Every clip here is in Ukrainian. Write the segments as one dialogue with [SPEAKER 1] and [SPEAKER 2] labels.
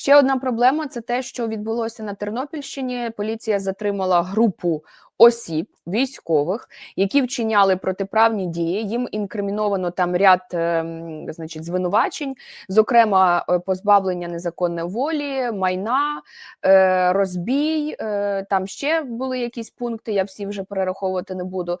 [SPEAKER 1] Ще одна проблема це те, що відбулося на Тернопільщині. Поліція затримала групу осіб військових, які вчиняли протиправні дії. Їм інкриміновано там ряд ем, значить звинувачень, зокрема е, позбавлення незаконної волі, майна, е, розбій. е, Там ще були якісь пункти. Я всі вже перераховувати не буду.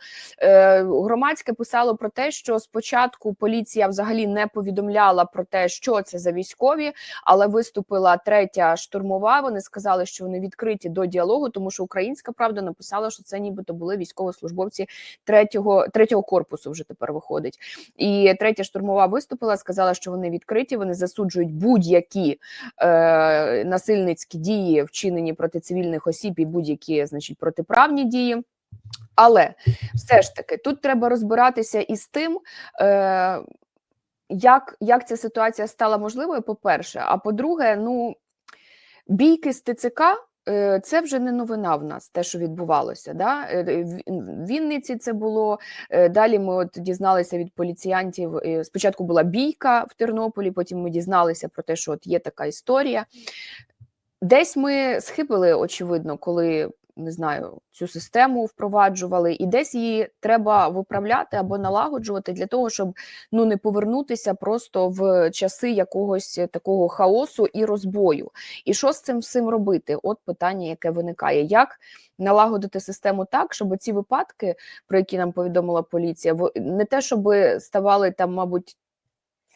[SPEAKER 1] Громадське писало про те, що спочатку поліція взагалі не повідомляла про те, що це за військові, але виступила третя штурмова. Вони сказали, що вони відкриті до діалогу, тому що українська правда написала, що це нібито були військовослужбовці третього третього корпусу. Вже тепер виходить. І третя штурмова виступила, сказала, що вони відкриті, вони засуджують будь-які е, насильницькі дії, вчинені проти цивільних осіб, і будь-які, значить, протиправні дії. Але все ж таки тут треба розбиратися із тим. Е, як, як ця ситуація стала можливою, по-перше, а по-друге, ну бійки з ТЦК це вже не новина в нас, те, що відбувалося. Да? Е, В в Вінниці це було. е, Далі ми от дізналися від поліціянтів. е, Спочатку була бійка в Тернополі, потім ми дізналися про те, що от є така історія. Десь ми схибили, очевидно, коли не знаю, цю систему впроваджували, і десь її треба виправляти або налагоджувати для того, щоб ну не повернутися просто в часи якогось такого хаосу і розбою. І що з цим всім робити? От питання, яке виникає: як налагодити систему так, щоб ці випадки, про які нам повідомила поліція, не те, щоб ставали там, мабуть,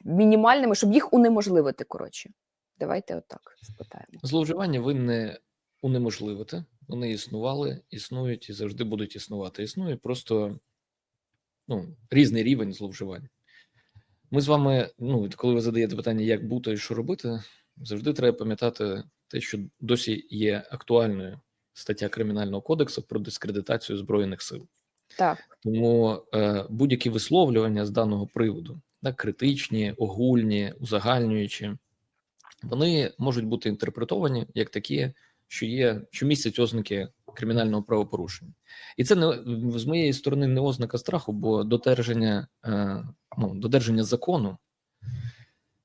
[SPEAKER 1] мінімальними, щоб їх унеможливити. Коротше, давайте отак спитаємо.
[SPEAKER 2] Зловживання ви не унеможливите. Вони існували, існують і завжди будуть існувати. Існує просто ну, різний рівень зловживань. Ми з вами, ну, коли ви задаєте питання, як бути і що робити, завжди треба пам'ятати те, що досі є актуальною стаття Кримінального кодексу про дискредитацію Збройних сил.
[SPEAKER 1] Так,
[SPEAKER 2] Тому е, будь-які висловлювання з даного приводу, так, критичні, огульні, узагальнюючі, вони можуть бути інтерпретовані як такі, що є, що містять ознаки кримінального правопорушення, і це не з моєї сторони не ознака страху, бо додержання, е, ну, додержання закону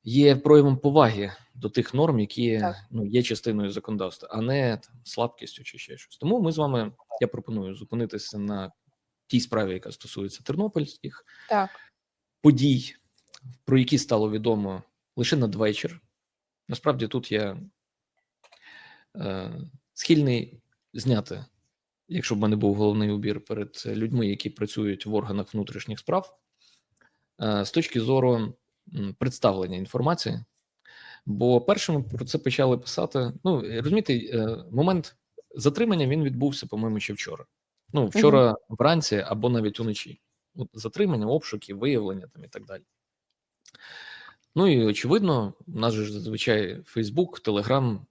[SPEAKER 2] є проявом поваги до тих норм, які
[SPEAKER 1] Так.
[SPEAKER 2] ну, є частиною законодавства, а не там, слабкістю чи ще щось. Тому ми з вами я пропоную зупинитися на тій справі, яка стосується тернопільських
[SPEAKER 1] так.
[SPEAKER 2] подій, про які стало відомо лише надвечір. Насправді тут я схильний зняти, якщо б мене був головний убір перед людьми, які працюють в органах внутрішніх справ, е, з точки зору представлення інформації. Бо першими про це почали писати. Ну розумієте, е, момент затримання він відбувся, по-моєму, ще вчора. Ну, вчора вранці або навіть уночі. От затримання, обшуки, виявлення там і так далі. Ну і очевидно, у нас же ж зазвичай Фейсбук, Телеграм,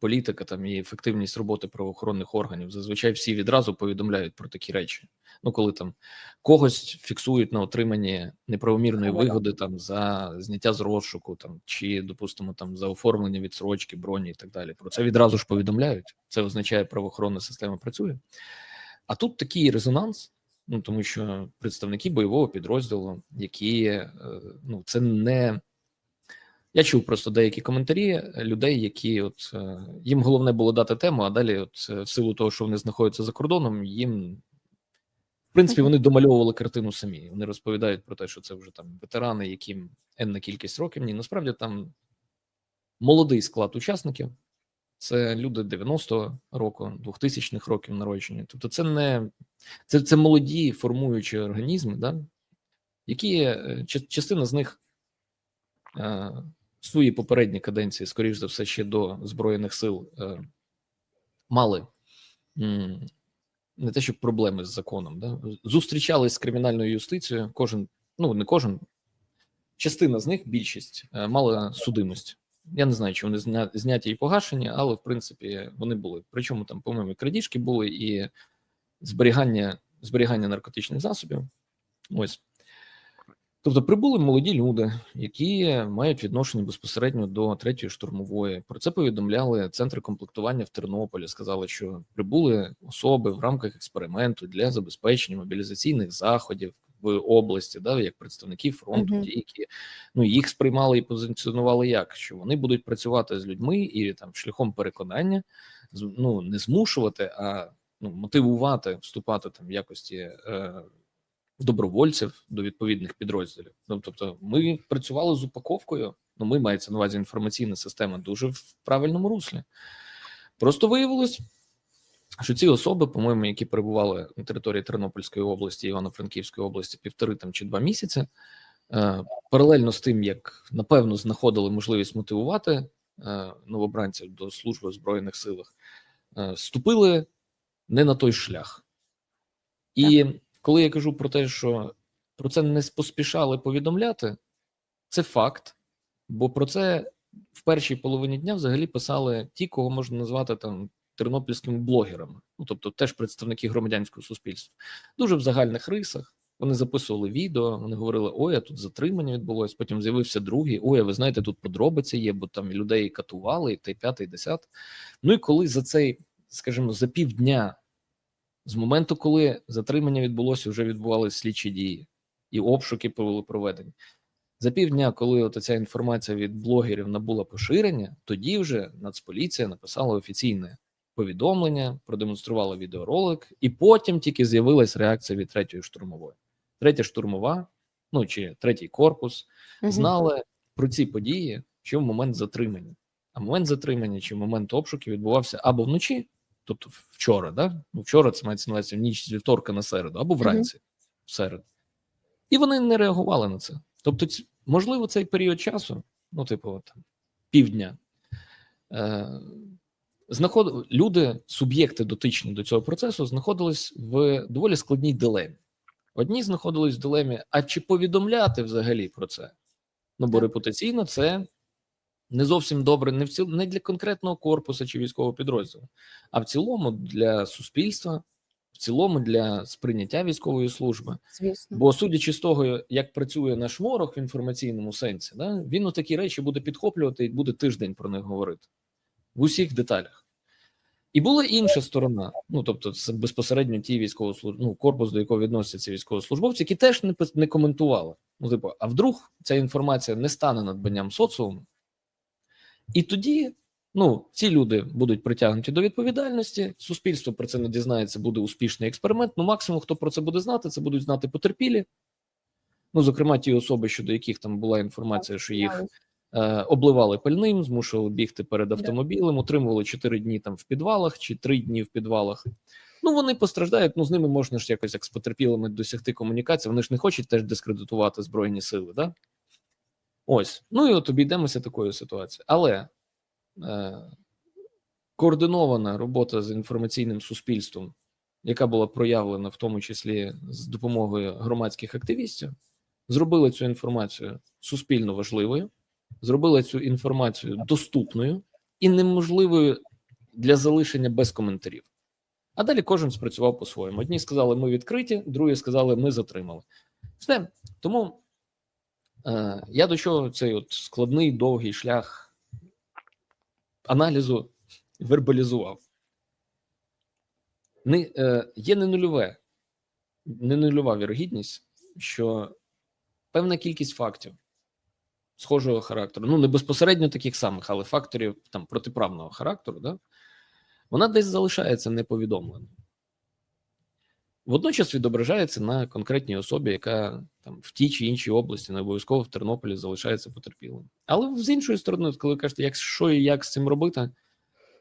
[SPEAKER 2] політика там і ефективність роботи правоохоронних органів. Зазвичай всі відразу повідомляють про такі речі. Ну, коли там когось фіксують на отриманні неправомірної
[SPEAKER 1] Ну,
[SPEAKER 2] вигоди там за зняття з розшуку, там чи допустимо там за оформлення відсрочки, броні і так далі. Про це відразу ж повідомляють. Це означає, правоохоронна система працює. А тут такий резонанс. Ну тому що представники бойового підрозділу, які е, ну це не я чув просто деякі коментарі людей, які от е, їм головне було дати тему, а далі, от е, в силу того, що вони знаходяться за кордоном, їм в принципі вони домальовували картину самі. Вони розповідають про те, що це вже там ветерани, яким енна кількість років. Ні, насправді там молодий склад учасників. Це люди 90-го року, 2000-х років народження. Тобто, це не це, це молоді формуючі організми, да? які е, частина з них свої попередні каденції, скоріш за все, ще до Збройних сил е, мали не те, що проблеми з законом, да? зустрічались з кримінальною юстицією. Кожен, ну не кожен, частина з них, більшість, е, мала судимость. Я не знаю, чи вони зня, зняті і погашені, але в принципі вони були. Причому там, по-моєму, крадіжки були і зберігання, зберігання наркотичних засобів. Ось. Тобто прибули молоді люди, які мають відношення безпосередньо до третьої штурмової. Про це повідомляли центри комплектування в Тернополі. Сказали, що прибули особи в рамках експерименту для забезпечення мобілізаційних заходів в області, да, як представники фронту,
[SPEAKER 1] Мгм.
[SPEAKER 2] ті, які ну їх сприймали і позиціонували як, що вони будуть працювати з людьми і там шляхом переконання, ну не змушувати, а ну мотивувати вступати там в якості. Е, Добровольців до відповідних підрозділів. Ну, тобто, ми працювали з упаковкою. Ну, ми мається на увазі інформаційна система дуже в правильному руслі. Просто виявилось, що ці особи, по-моєму, які перебували на території Тернопільської області, Івано-Франківської області півтори там чи два місяці, е, паралельно з тим, як напевно знаходили можливість мотивувати е, новобранців до служби в збройних силах, е, вступили не на той шлях. І коли я кажу про те, що про це не поспішали повідомляти, це факт, бо про це в першій половині дня взагалі писали ті, кого можна назвати там тернопільськими блогерами, ну тобто теж представники громадянського суспільства, дуже в загальних рисах. Вони записували відео, вони говорили: ой, а тут затримання відбулось. Потім з'явився другий. Ой, а ви знаєте, тут подробиці є, бо там людей катували, і те, і п'яте, і. Ну і коли за цей, скажімо, за півдня, з моменту, коли затримання відбулося, вже відбувалися слідчі дії, і обшуки були проведені. За півдня, коли от ця інформація від блогерів набула поширення, тоді вже Нацполіція написала офіційне повідомлення, продемонструвала відеоролик, і потім тільки з'явилась реакція від третьої штурмової. Третя штурмова, ну чи третій корпус,
[SPEAKER 1] Мгм.
[SPEAKER 2] знали про ці події ще в момент затримання. А момент затримання чи момент обшуків відбувався або вночі, тобто вчора, да? Ну, вчора це мається на увазі в ніч з вівторка на середу, або вранці в середу. І вони не реагували на це. Тобто, можливо, цей період часу, ну, типу, там, півдня, е, знаход... люди, суб'єкти дотичні до цього процесу, знаходились в доволі складній дилемі. Одні знаходились в дилемі, а чи повідомляти взагалі про це? Ну, бо репутаційно це не зовсім добре не в ціл... не для конкретного корпусу чи військового підрозділу, а в цілому для суспільства, в цілому для сприйняття військової служби.
[SPEAKER 1] Звісно.
[SPEAKER 2] Бо судячи з того, як працює наш ворог в інформаційному сенсі, да, він у такі речі буде підхоплювати і буде тиждень про них говорити в усіх деталях. І була інша сторона, ну тобто, це безпосередньо ті військовослужб... ну, корпус, до якого відносяться військовослужбовці, які теж не, не коментували. Ну, типу, а вдруг ця інформація не стане надбанням соціуму, і тоді ну, ці люди будуть притягнуті до відповідальності. Суспільство про це не дізнається, буде успішний експеримент. Ну, максимум, хто про це буде знати, це будуть знати потерпілі. Ну, зокрема, ті особи, щодо яких там була інформація, що їх е, обливали пальним, змушували бігти перед автомобілем, утримували 4 дні там в підвалах чи 3 дні в підвалах. Ну, вони постраждають, ну з ними можна ж якось як з потерпілими досягти комунікації. Вони ж не хочуть теж дискредитувати Збройні сили, да? Ось. Ну і от обійдемося такою ситуацією. Але е, координована робота з інформаційним суспільством, яка була проявлена в тому числі з допомогою громадських активістів, зробила цю інформацію суспільно важливою, зробила цю інформацію доступною і неможливою для залишення без коментарів. А далі кожен спрацював по-своєму. Одні сказали, ми відкриті, другі сказали, ми затримали. Все. Тому я до чого цей от складний довгий шлях аналізу вербалізував. Не, е, є не нульове, не нульова вірогідність, що певна кількість фактів схожого характеру, ну не безпосередньо таких самих, але факторів там протиправного характеру, да, вона десь залишається неповідомленою. Водночас відображається на конкретній особі, яка там в тій чи іншій області, не обов'язково в Тернополі залишається потерпілим. Але з іншої сторони, коли ви кажете, як що і як з цим робити,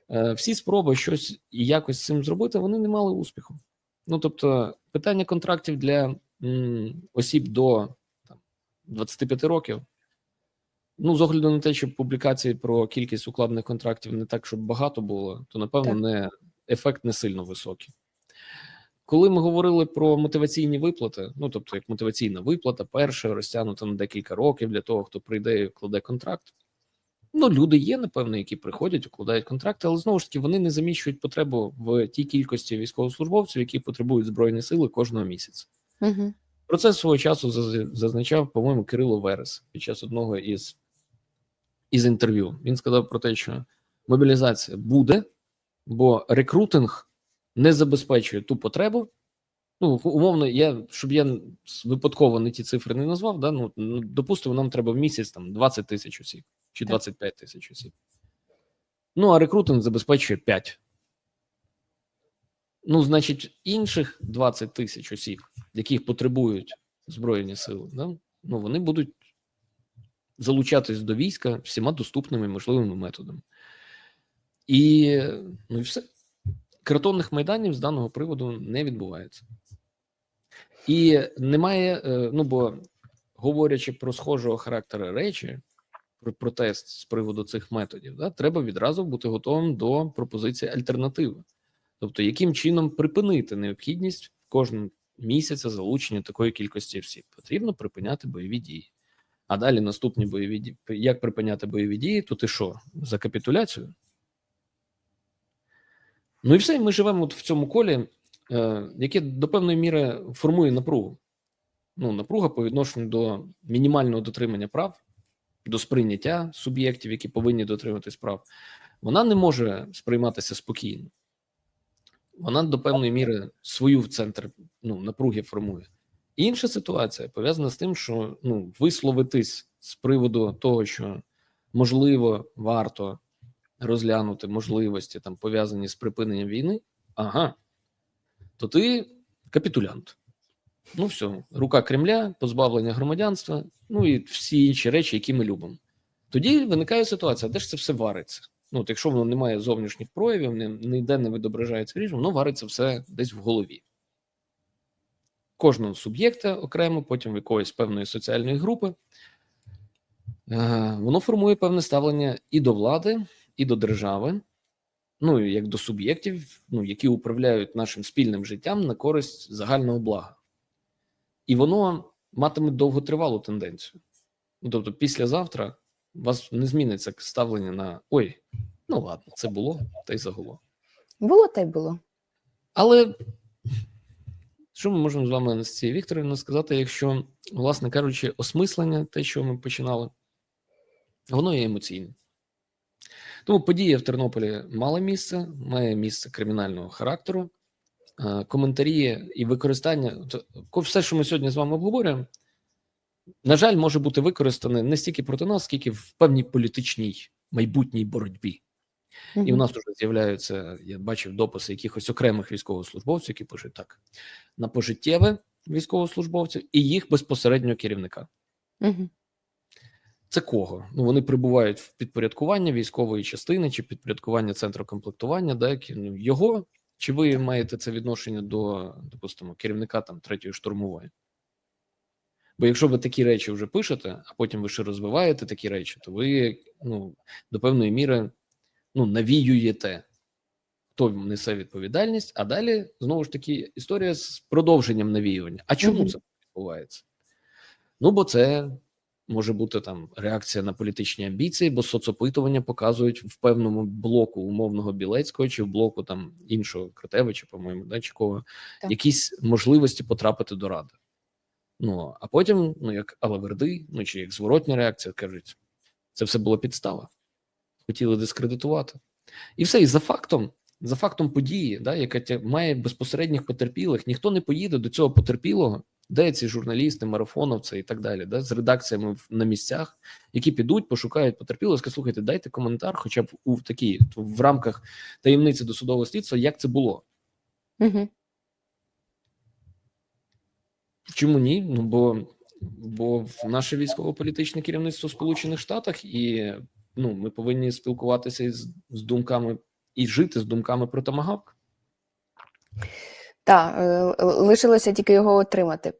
[SPEAKER 2] е, всі спроби щось і якось з цим зробити, вони не мали успіху. Ну тобто, питання контрактів для м, осіб до там, 25 років. Ну, з огляду на те, що публікації про кількість укладених контрактів не так, щоб багато було, то напевно
[SPEAKER 1] Так.
[SPEAKER 2] не ефект не сильно високий. Коли ми говорили про мотиваційні виплати, ну тобто як мотиваційна виплата, перша розтягнута на декілька років для того, хто прийде і вкладе контракт. Ну, люди є, напевно, які приходять, укладають контракти, але знову ж таки вони не заміщують потребу в тій кількості військовослужбовців, які потребують збройні сили кожного місяця.
[SPEAKER 1] Угу.
[SPEAKER 2] Про це свого часу зазначав, по-моєму, Кирило Верес під час одного із, із інтерв'ю. Він сказав про те, що мобілізація буде, бо рекрутинг не забезпечує ту потребу, Ну, умовно, я, щоб я випадково не ті цифри не назвав, да, ну, ну, допустимо, нам треба в місяць там 20 тисяч осіб чи 25 тисяч осіб. Ну, а рекрутинг забезпечує 5. Ну, значить, інших 20 тисяч осіб, яких потребують Збройні сили, да, ну, вони будуть залучатись до війська всіма доступними можливими методами. І, ну і все. Картонних майданів з даного приводу не відбувається. І немає, е, ну бо говорячи про схожого характеру речі, про протест з приводу цих методів, да, треба відразу бути готовим до пропозиції альтернативи. Тобто, яким чином припинити необхідність кожного місяця залучення такої кількості осіб? Потрібно припиняти бойові дії. А далі наступні бойові дії. Як припиняти бойові дії? То ти що? За капітуляцію? Ну і все, ми живемо от в цьому колі, е, яке до певної міри формує напругу. Ну, напруга по відношенню до мінімального дотримання прав, до сприйняття суб'єктів, які повинні дотримуватись прав, вона не може сприйматися спокійно. Вона до певної міри свою в центр ну, напруги формує. Інша ситуація пов'язана з тим, що ну, висловитись з приводу того, що можливо варто розглянути можливості там пов'язані з припиненням війни, ага, то ти капітулянт. Ну, все, рука Кремля, позбавлення громадянства, ну і всі інші речі, які ми любимо. Тоді виникає ситуація, де ж це все вариться. Ну, от якщо воно не має зовнішніх проявів, не, ніде не відображається ріж, воно вариться все десь в голові. Кожного суб'єкта окремо, потім в якоїсь певної соціальної групи. Е, Воно формує певне ставлення і до влади, і до держави, ну і як до суб'єктів, ну, які управляють нашим спільним життям на користь загального блага. І воно матиме довготривалу тенденцію. Ну, тобто, післязавтра у вас не зміниться ставлення на ой, ну ладно, це було, та й загуло.
[SPEAKER 1] Було та й було.
[SPEAKER 2] Але що ми можемо з вами Анастасія Вікторівна сказати, якщо, власне кажучи, осмислення, те, що ми починали, воно є емоційне. Тому подія в Тернополі мала місце, має місце кримінального характеру. Е, Коментарі і використання все, що ми сьогодні з вами обговорюємо, на жаль, може бути використане не стільки проти нас, скільки в певній політичній майбутній боротьбі. І у нас вже з'являються, я бачив дописи якихось окремих військовослужбовців, які пишуть так: на пожиттєве військовослужбовців і їх безпосереднього керівника.
[SPEAKER 1] Мгм.
[SPEAKER 2] Це кого? Ну вони прибувають в підпорядкування військової частини чи підпорядкування центру комплектування, да, ну, його, чи ви маєте це відношення до, допустимо, керівника там третьої штурмової? Бо якщо ви такі речі вже пишете, а потім ви ще розвиваєте такі речі, то ви ну, до певної міри ну, навіюєте, хто несе відповідальність, а далі знову ж таки історія з продовженням навіювання. А чому
[SPEAKER 1] Мгм.
[SPEAKER 2] це відбувається? Ну, бо це може бути там реакція на політичні амбіції, бо соцопитування показують в певному блоку умовного Білецького чи в блоку там іншого Кратевича, по-моєму, да, чи кого,
[SPEAKER 1] Так.
[SPEAKER 2] якісь можливості потрапити до ради. Ну а потім, ну як Алаверди, ну чи як зворотня реакція, кажуть, це все була підстава. Хотіли дискредитувати. І все, і за фактом, за фактом події, да, яка має безпосередніх потерпілих, ніхто не поїде до цього потерпілого, де ці журналісти, марафоновці і так далі, да, з редакціями на місцях, які підуть, пошукають потерпілого, скажуть, слухайте, дайте коментар, хоча б у такій в рамках таємниці досудового слідства, як це було.
[SPEAKER 1] Мгм.
[SPEAKER 2] Чому ні? Ну бо, бо в наше військово-політичне керівництво в Сполучених Штатах, і ну, ми повинні спілкуватися із, з думками і жити з думками про томагавк.
[SPEAKER 1] Та, е, лишилося тільки його отримати.